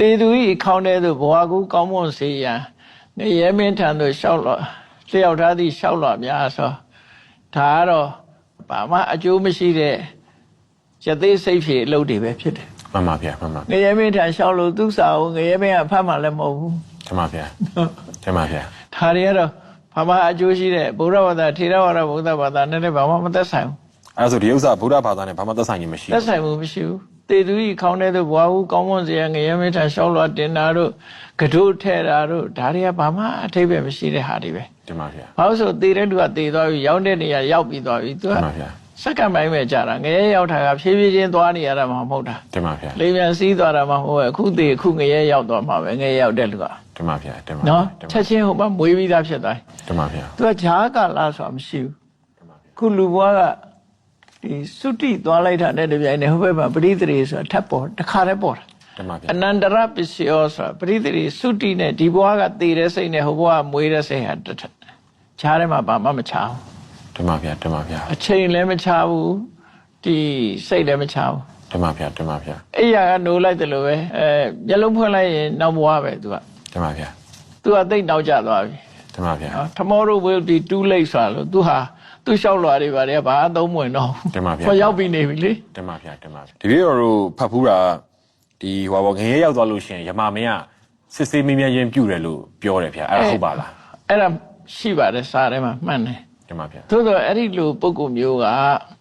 တေသူဤခေါင်းထဲသို့ဘဝကူကောင်းမွန်စေရန်ငရဲမင်းထံသို့လျှောက်လောလျှောက်ထားသည့်လျှောက်လောများဆိုဒါကတော့ဘာမှအကျိုးမရှိတဲ့ရသေးစိတ်ဖြေအလုပ်တွေပဲဖြစ်တယ်မှန်ပါဗျာမှန်ပါငရဲမင်းထံလျှောက်လို့သူစာကိုငရဲမင်းကဖတ်မှလည်းမဟုတ်ဘူးမှန်ပါဗျာမှန်ပါဗျာဒါတွေကတော့ဘာမှအကျိုးရှိတဲ့ဗုဒ္ဓဘာသာထေရဝါဒဗုဒ္ဓဘာသာနဲ့လည်းဘာမှမသက်ဆိုင်ဘူးအဲဒါဆိုဒီဥစ္စာဗုဒ္ဓဘာသာနဲ့ဘာမှသက်ဆိုင်ခြင်းမရှိသက်ဘူးဆိုင်မှုမရှိဘူး တေသူကြီးခေါင်းထဲသို့ဘွားဘူးကောင်းမွန်စေရငရဲမင်းထံလျှောက်လို့တင်တာတို့ကတို့ထဲတာတို့ဒါတွေကဘာမှအထိပ္ပယ်မရှိတဲ့ဟာတွေပဲတင်ပါဗျာ။ဘာလို့ဆိုသေတဲ့လူကသေသွားပြီရောက်တဲ့နေရာရောက်ပြီးသွားပြီ။ तू ကတင်ပါဗျာစက္ကန့်ပိုင်းပဲကြာတာငရဲရောက်တာကဖြည်းဖြည်းချင်းသွားနေရတာမှမဟုတ်တာတင်ပါဗျာ။လေပြန်စီးသွားတာမှမဟုတ်ဘူးအခုသေအခုငရဲရောက်သွားမှာပဲငရဲရောက်တဲ့လူကတင်ပါဗျာတင်ပါနော်တင်ချက်ချင်းဟိုမှာမွေးပြီးသားဖြစ်သွားတယ်တင်ပါဗျာ။ तू ကဈာကာလဆိုတာမရှိဘူး။ခုလူဘွားက ဒီစုတိသွားလိုက်တာနဲ့တပြိုင်နက်ဟိုဘက်မှာပရိသေရီဆိုတာထပ်ပေါ်တစ်ခါတည်းပေါ်တာတင်ပါဗျာအနန္တရပစ္စယောဆိုတာပရိသေရီစုတိနဲ့ဒီဘွားကသေတဲ့စိတ်နဲ့ဟိုဘွားကမွေးတဲ့စိတ်ဟာတစ်ထပ်ခြားထဲမှာဘာမှမခြားဘူးတင်ပါဗျာတင်ပါဗျာအချိန်လည်းမချဘူးဒီစိတ်လည်းမချဘူးတင်ပါဗျာတင်ပါဗျာအဲ့ရကနိုးလိုက်တယ်လို့ပဲအဲမျက်လုံးဖွင့်လိုက်ရင်နောက်ဘွားပဲသူကတင်ပါဗျာသူကသိပ်နောက်ကျသွားပြီတင်ပါဗျာနော် tomorrow will be too late ဆိုတာလို့သူဟာ သူလျှောက်လွာတွေပါတယ်ဘာအသုံးမဝင်တော့ဘူးတင်ပါဗျာဟောရောက်ပြီနေပြီလေတင်ပါဗျာတင်ပါဗျာဒီပြေတော်တို့ဖတ်ဖူးတာဒီဟွာဘောငရဲရောက်သွားလို့ရှိရင်ယမမင်းကစစ်စေးမင်းမြချင်းပြုတယ်လို့ပြောတယ်ဗျာအဲ့ဒါဟုတ်ပါလားအဲ့ဒါရှိပါတယ်စာထဲမှာမှန်တယ်တင်ပါဗျာသို့တော့အဲ့ဒီလိုပုံကုမျိုးက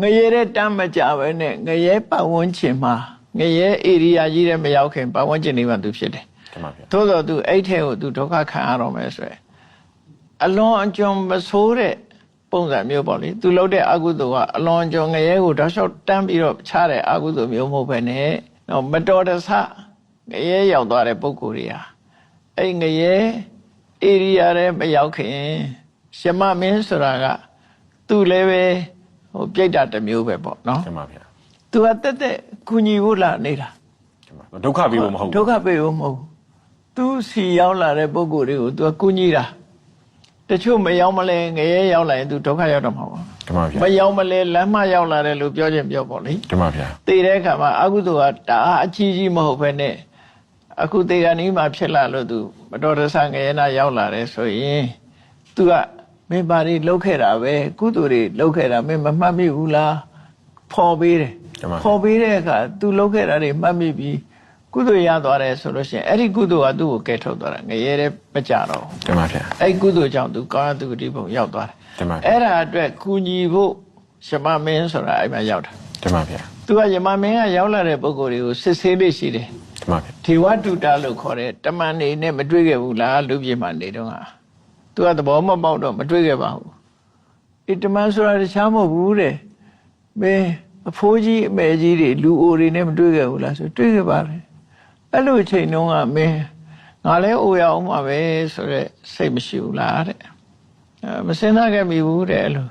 ငရဲတဲ့တမ်းမကြပဲနဲ့ငရဲပတ်ဝန်းကျင်မှာငရဲ area ကြီးတဲ့မရောက်ခင်ပတ်ဝန်းကျင်လေးမှာသူဖြစ်တယ်တင်ပါဗျာသို့တော့သူအဲ့ထဲကိုသူဒုက္ခခံရတော့မယ်ဆိုရယ်အလွန်အကျွံမဆိုးတဲ့ ပုံစံမျိုးပေါ့လေသူလုပ်တဲ့အကုသိုလ်ကအလွန်အကျွံငရဲကိုတောက်လျှောက်တန်းပြီးတော့ချတဲ့အကုသိုလ်မျိုးမဟုတ်ပဲနဲ့တော့မတော်တဆငရဲရောက်သွားတဲ့ပုံကိုယ်တွေဟာအဲ့ငရဲဧရိယာထဲမရောက်ခင်ရှမမင်းဆိုတာကသူလည်းပဲဟိုပြိတ္တာတစ်မျိုးပဲပေါ့နော်တင်ပါဗျာသူကတက်တက်ကူညီဖို့လာနေတာတင်ပါဒုက္ခပြီးလို့မဟုတ်ဒုဘူးက္ခပေးဖို့မဟုတ်ဘူးသူစီရောက်လာတဲ့ပုံကိုယ်တွေကိုသူကကူညီတာ တချို့မရောက်မလဲငရဲရောက်လာရင်သူဒုက္ခရောက်တော့မှာပေါ့တင်ပါဗျာမရောက်မလဲလမ်းမရောက်လာတယ်လို့ပြောခြင်းပြောပေါ့လေတင်ပါဗျာသိတဲ့အခါမှာအကုသိုလ်ကတအားအကြီးကြီးမဟုတ်ဘဲနဲ့အခုတေကနီးမှာဖြစ်လာလို့သူမတော်တဆငရဲနာရောက်လာတယ်ဆိုရင်သူကမင်းပါရီလှုပ်ခဲ့တာပဲကုသိုလ်တွေလှုပ်ခဲ့တာမင်းမမှတ်မိဘူးလားဖော်ပေးတယ်တင်ပါဗျာခေါ်ပေးတဲ့အခါ तू လုပ်ခဲ့တာတွေမှတ်မိပြီး ကုသိုလ်ရသွားတယ်ဆိုလို့ရှိရင်အဲ့ဒီကုသိုလ်ကသူ့ကိုကယ်ထုတ်သွားတာငရဲတဲ့မကြတော့ဘူးတင်ပါဗျာအဲ့ဒီကုသိုလ်ကြောင့် तू ကောင်းတဲ့သူတိဘုံရောက်သွားတယ်တင်ပါဗျာအဲ့ဒါအတွက်ကုညီဖို့ရှမမင်းဆိုတာအဲ့မှာရောက်တာတင်ပါဗျာသူကယမမင်းကရောက်လာတဲ့ပုဂ္ဂိုလ်တွေကိုစစ်ဆေးလေးရှိတယ်တင်ပါဗျာထေဝတုတလို့ခေါ်တဲ့တမန်နေနဲ့မတွေ့ခဲ့ဘူးလားလူပြေမှာနေတော့ကသူကသဘောမပေါက်တော့မတွေ့ခဲ့ပါဘူးဒီတမန်ဆိုတာတခြားမဟုတ်ဘူးတဲ့မင်းအဖိုးကြီးအမေကြီးတွေလူအိုတွေနဲ့မတွေ့ခဲ့ဘူးလားဆိုတွေ့ခဲ့ပါတယ် အဲ့လိုအချိန်တုန်းကမင်းငါလဲအိုရအောင်ပါပဲဆိုတော့စိတ်မရှိဘူးလားတဲ့အဲမစင်စားခဲ့မိဘူးတဲ့အဲ့လို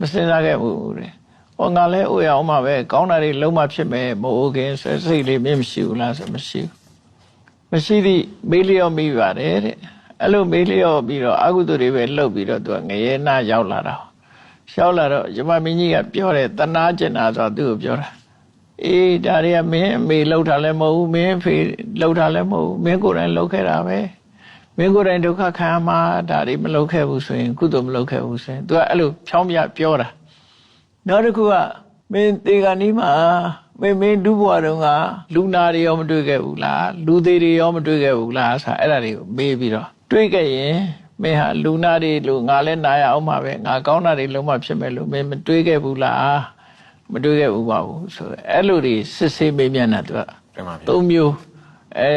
မစင်စားခဲ့ဘူးတဲ့ဟောငါလဲအိုရအောင်ပါပဲကောင်းတာတွေလုံးမဖြစ်မယ်မဟုတ်ခင်ဆိုစိတ်လေးမင်းမရှိဘူးလားဆိုမရှိဘူးမရှိသည့်မေးလျော့မိပါတယ်တဲ့အဲ့လိုမေးလျော့ပြီးတော့အကုသိုလ်တွေပဲလှုပ်ပြီးတော့သူကငရဲနာရောက်လာတာရောက်လာတော့ယမမင်းကြီးကပြောတယ်တနာကျင်တာဆိုတော့သူ့ကိုပြောတာ အေးဒါတွေကမင်းအမေလှုပ်တာလည်းမဟုတ်ဘူးမင်းအဖေလှုပ်တာလည်းမဟုတ်ဘူးမင်းကိုယ်တိုင်လှုပ်ခဲ့တာပဲမင်းကိုယ်တိုင်ဒုက္ခခံရမှာဒါတွေမလှုပ်ခဲ့ဘူးဆိုရင် ကုသိုလ်မလှုပ်ခဲ့ဘူးဆိုရင်သူကအဲ့လိုဖြောင်းပြပြောတာနောက်တစ်ခုကမင်းတေဂာနီးမှာမင်းမင်းဒုဘဝတုန်းကလူနာတွေရောမတွေ့ခဲ့ဘူးလားလူသေးတွေရောမတွေ့ခဲ့ဘူးလားဆိုအဲ့ဒါတွေကိုမေးပြီးတော့တွေ့ခဲ့ရင်မင်းဟာလူနာတွေလို့ငါလည်းနာရအောင်မှာပဲငါကောင်းတာတွေလုံးဝဖြစ်မဲ့လို့မင်းမတွေ့ခဲ့ဘူးလား မတွေ့ခဲ့ဘူးပါဘူးဆိုအဲ့လိုတွေစစ်ဆေးမေးမြန်းတာသူကတင်ပါဗျာသုံးမျိုးအဲ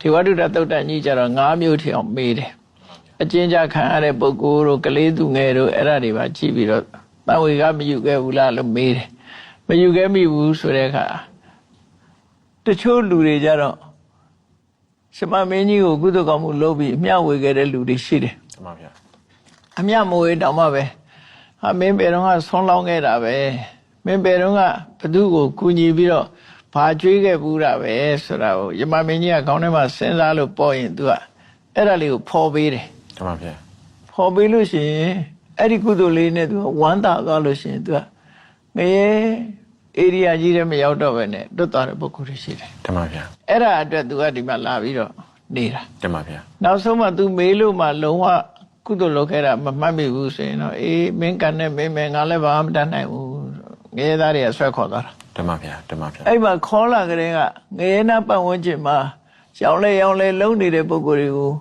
ထေဝတုဒ္ဒသုတ်တန်ကြီးကျတော့၅မျိုးထည့်အောင်မေးတယ်အကျဉ်းချခံရတဲ့ပုဂ္ဂိုလ်တို့ကလေးသူငယ်တို့အဲ့ဒါတွေပါကြည့်ပြီးတော့တန်ဝေကမယူခဲ့ဘူးလားလို့မေးတယ်မယူခဲ့မိဘူးဆိုတဲ့အခါတချို့လူတွေကြတော့ရှမမင်းကြီးကိုကုသကောင်းမှုလုပ်ပြီးအမျှဝေခဲ့တဲ့လူတွေရှိတယ်တင်ပါဗျာအမျှမဝေတောင်မှပဲဟာမင်းဘယ်တော့ကဆွန်းလောင်းခဲ့တာပဲ မင်းဘယ်တော့ကဘသူ့ကိုကူညီပြီးတော့ဘာကြွေးခဲ့ဘူးတာပဲဆိုတာကိုယမမင်းကြီးကခေါင်းထဲမှာစဉ်းစားလို့ပေါ့ရင် तू ကအဲ့ဒါလေးကိုဖော်ပေးတယ် တင်ပါဗျာ ဖော်ပေးလို့ရှိရင်အဲ့ဒီကုသိုလ်လေးနဲ့ तू ကဝမ်းသာသွားလို့ရှိရင် तू ကငရဲ ဧရိယာကြီးတွေမရောက်တော့ပဲနဲ့တွတ်သွားတဲ့ပုဂ္ဂိုလ်တွေရှိတယ် တမန်ဗျာ အဲ့ဒါအတွက်သူကဒီမှာလာပြီးတော့နေတာ တမန်ဗျာ နောက်ဆုံးမှ तू မေးလို့မှလုံးဝကုသိုလ်လုပ်ခဲ့တာမမှတ်မိဘူးဆိုရင်တော့အေးမင်းကန်နဲ့မင်းမယ်ငါလည်းဘာမှမတတ်နိုင်ဘူး ငရဲသားတွေကဆွဲခေါ်သွားတာတမန်ဗျာတမန်ဗျာအဲ့မှာခေါ်လာကြတဲ့ကငရဲနာပတ်ဝန်းကျင်မှာရောင်လဲရောင်လဲလုံးနေတဲ့ပုဂ္ဂိုလ်တွေကို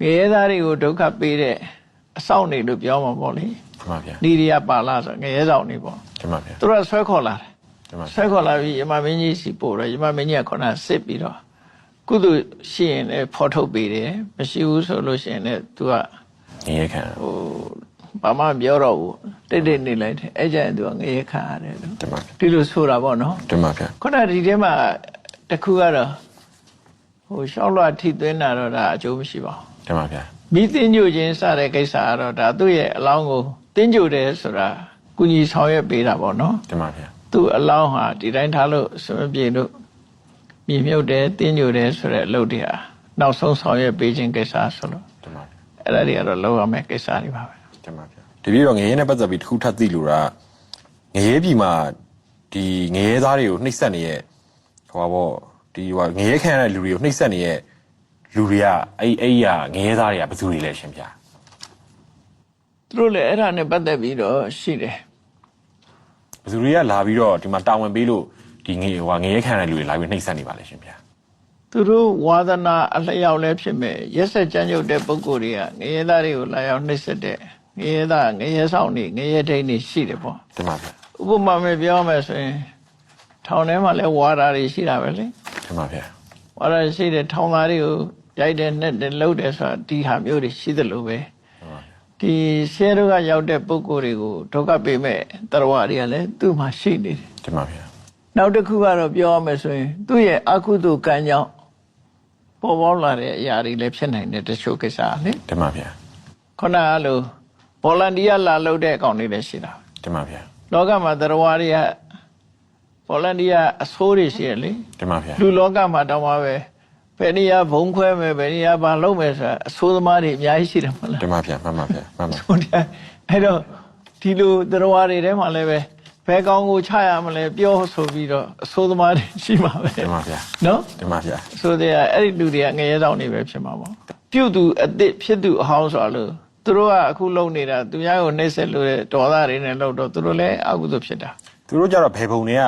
ငရဲသားတွေကိုဒုက္ခပေးတဲ့အဆောင်နေလို့ပြောမှာပေါ့လေတမန်ဗျာဒီရိယပါလာဆိုငရဲဆောင်နေပေါ့တမန်ဗျာသူတို့ကဆွဲခေါ်လာတယ်တမန်ဆွဲခေါ်လာပြီးယမမင်းကြီးစီပို့တော့ယမမင်းကြီးကခေါင်းစစ်ပြီးတော့ကုသိုလ်ရှိရင်လည်းဖော်ထုတ်ပေးတယ်မရှိဘူးဆိုလို့ရှိရင်လည်း तू ကငရေခံဟို ဘာမှမပြောတော့ဘူးတိတ်တိတ်နေလိုက်တယ်အဲ့ကျရင် तू ကငရေခါရတယ်လို့တမန်ဒီလိုဆိုတာပေါ့နော်တမန်ဗျာခုနကဒီထဲမှာတစ်ခုကတော့ဟိုရှောက်လွှတ်ထိသွင်းတာတော့ဒါအကျိုးမရှိပါဘူးတမန်ဗျာမိသင်းညို့ခြင်းစတဲ့ကိစ္စကတော့ဒါသူ့ရဲ့အလောင်းကိုတင်းကြိုတယ်ဆိုတာကုညီဆောင်ရွက်ပေးတာပေါ့နော်တမန်ဗျာသူ့အလောင်းဟာဒီတိုင်းထားလို့ဆွမပြေလို့မြေမြုပ်တယ်တင်းညိုတယ်ဆိုတဲ့အလုပ်တွေဟာနောက်ဆုံးဆောင်ရွက်ပေးခြင်းကိစ္စဆိုလို့တမန်အဲ့ဒါတွေကတော့လောက်ရမယ့်ကိစ္စတွေပါပဲ တမန်ဗျာဒီပြီးတော့ငရေနဲ့ပတ်သက်ပြီးတစ်ခုထပ်သိလို့တာငရေပြီမှာဒီငရေသားတွေကိုနှိပ်စက်နေတဲ့ဟိုပါပေါ့ဒီဟိုငရေခံရတဲ့လူတွေကိုနှိပ်စက်နေတဲ့လူတွေကအဲ့အဲ့ရငရေသားတွေကဘယ်သူတွေလဲရှင်ဗျာသူတို့လည်းအဲ့ဒါနဲ့ပတ်သက်ပြီးတော့ရှိတယ်ဘယ်သူတွေကလာပြီးတော့ဒီမှာတာဝန်ပေးလို့ဒီငရေဟိုငရေခံရတဲ့လူတွေလာပြီးနှိပ်စက်နေပါလေရှင်ဗျာသူတို့ဝါသနာအလျောက်လည်းဖြစ်မဲ့ရက်ဆက်ကြမ်းကြုတ်တဲ့ပုဂ္ဂိုလ်တွေကငရဲသားတွေကိုလာရောက်နှိပ်စက်တဲ့ ငရဲသားငရဲဆောင်နေငရဲထိန်နေရှိတယ်ပေါ့တမန်ဗျာဥပမာမဲ့ပြောမယ်ဆိုရင်ထောင်ထဲမှာလည်းဝါဓာတွေရှိတာပဲလေတမန်ဗျာဝါဓာရှိတဲ့ထောင်သားတွေကိုရိုက်တယ်နှက်တယ်လှုပ်တယ်ဆိုတာဒီဟာမျိုးတွေရှိသလိုပဲဒီဆဲတို့ကရောက်တဲ့ပုဂ္ဂိုလ်တွေကိုဒုက္ခပေးမဲ့တရားတွေကလည်းသူ့မှာရှိနေတယ်တမန်ဗျာနောက်တစ်ခုကတော့ပြောရမယ်ဆိုရင်သူ့ရဲ့အကုသိုလ်ကံကြောင့်ပေါ်ပေါက်လာတဲ့အရာတွေလည်းဖြစ်နိုင်တယ်တချို့ကိစ္စလေတမန်ဗျာခုနကလို ဗော်လန်တီယာလာလုပ်တဲ့အကောင်တွေလည်းရှိတာတမန်ဗျာလောကမှာတရားဝါတွေကဗော်လန်တီယာအဆိုးတွေရှိရလေတမန်ဗျာလူလောကမှာတောင်မှပဲဘယ်နေရာဘုံခွဲမယ်ဘယ်နေရာဘာလုပ်မယ်ဆိုတာအဆိုးသမားတွေအများကြီးရှိတယ်မဟုတ်လားတမန်ဗျာမှန်ပါဗျာမှန်ပါဟုတ်တယ်အဲ့တော့ဒီလိုတရားဝါတွေထဲမှာလည်းပဲဘယ်ကောင်ကိုချရမလဲပြောဆိုပြီးတော့အဆိုးသမားတွေရှိမှာပဲတမန်ဗျာနော်တမန်ဗျာဆိုတဲ့အဲ့ဒီလူတွေကငရဲဆောင်နေပဲဖြစ်မှာပေါ့ပြုတ်သူအစ်စ်ဖြစ်သူအဟောင်းဆိုတာလို့ သူတို့ကအခုလုံနေတာသူများကိုနှိမ့်ဆက်လို့တဲ့ဒေါသတွေနဲ့လုံတော့သူတို့လည်းအကုသို့ဖြစ်တာသူတို့ကြတော့ဘယ်ပုံတွေက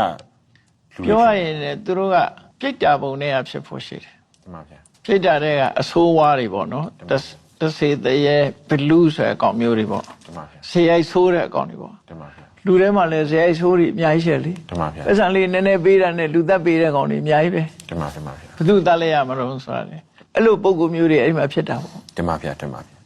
လူတွေပြောရရင်လည်းသူတို့ကပြိတ္တာပုံနဲ့ဖြစ်ဖို့ရှိတယ်တမန်ဗျာပြိတ္တာတဲ့ကအဆိုးဝါးတွေပေါ့နော်တသတစေတရေဘလူးဆိုတဲ့အကောင်မျိုးတွေပေါ့တမန်ဗျာဆေးရိုက်ဆိုးတဲ့အကောင်တွေပေါ့တမန်ဗျာလူထဲမှာလည်းဆေးရိုက်ဆိုးတွေအများကြီးရှိတယ်လေတမန်ဗျာပတ်စံလေးနည်းနည်းပေးတာနဲ့လူသက်ပေးတဲ့ကောင်တွေအများကြီးပဲတမန်တမန်ဗျာဘယ်သူတတ်လဲရမလို့ဆိုတာလေအဲ့လိုပုံကူမျိုးတွေအဲ့ဒီမှာဖြစ်တာပေါ့တမန်ဗျာတမန်ဗျာ